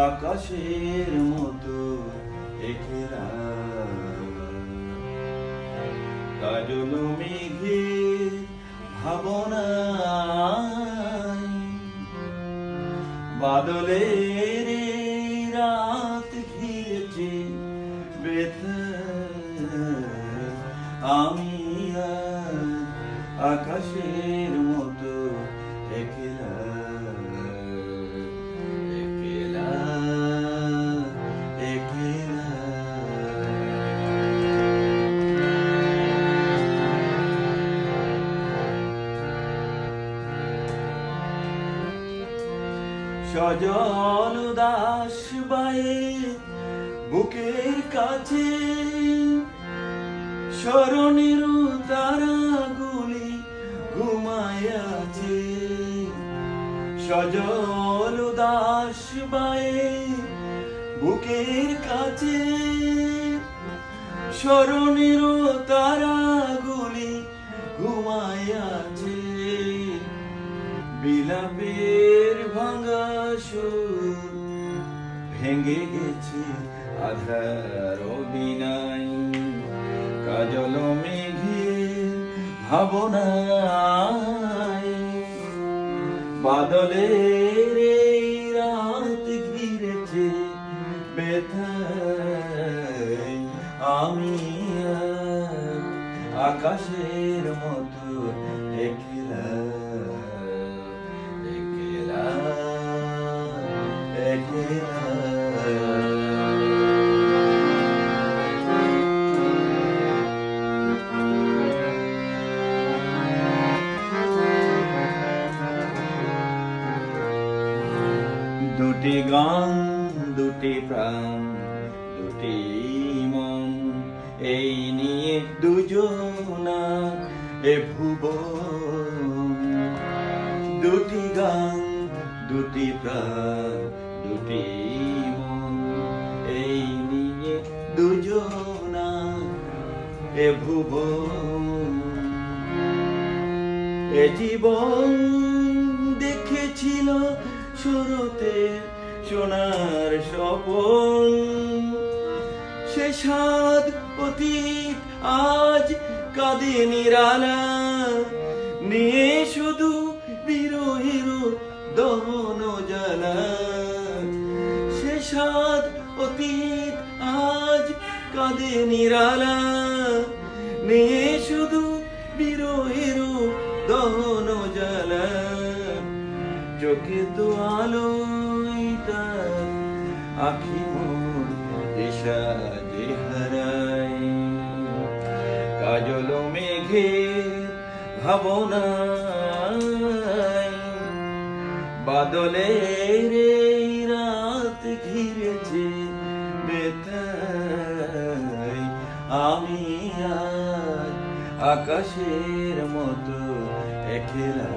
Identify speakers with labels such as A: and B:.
A: আকাশের মতো একেরা কাজল মেঘে ভাবনায় বাদলের রাত ঘিরেছে বেথা আমি আকাশের সজল দাস বায়ে বুকের কাছে, স্মরণের তারাগুলি ঘুমায় আছে সজল দাস বায়ে বুকের কাছে, স্মরণের তারাগুলি ঘুমায় আছে বিলাপের ভাঙা সুর ভেঙে গেছে আধার বিনাই কাজল মেঘে ভাবনায় বাদলের রাত ঘিরেছে ব্যথায়। আমি আকাশের মতো দুটি গান দুটি প্রাণ, দুটি মন। এই নিয়ে দুজনা এ ভুব দুটি গান, দুটি প্রাণ, দুটি মন। এই নিয়ে দুজনা এ ভুবন। এ জীবন দেখেছিল শুরুতে সোনার স্বপন সে সাদ অতীত আজ কাঁদে নিরালা। নিয়ে শুধু বিরোহীর দহন জ্বালা। সে সাদ অতীত আজ কাঁদে নিরালা। নিয়ে শুধু বিরোহীর দহন জ্বালা। চোখে তো আলোইটা, আখি মোর এসা যে হারাই। কাজল মেঘে ভাবনায়, বাদলের রাত ঘিরেছে বেতাই আমি আজ আকাশের মতো একলা।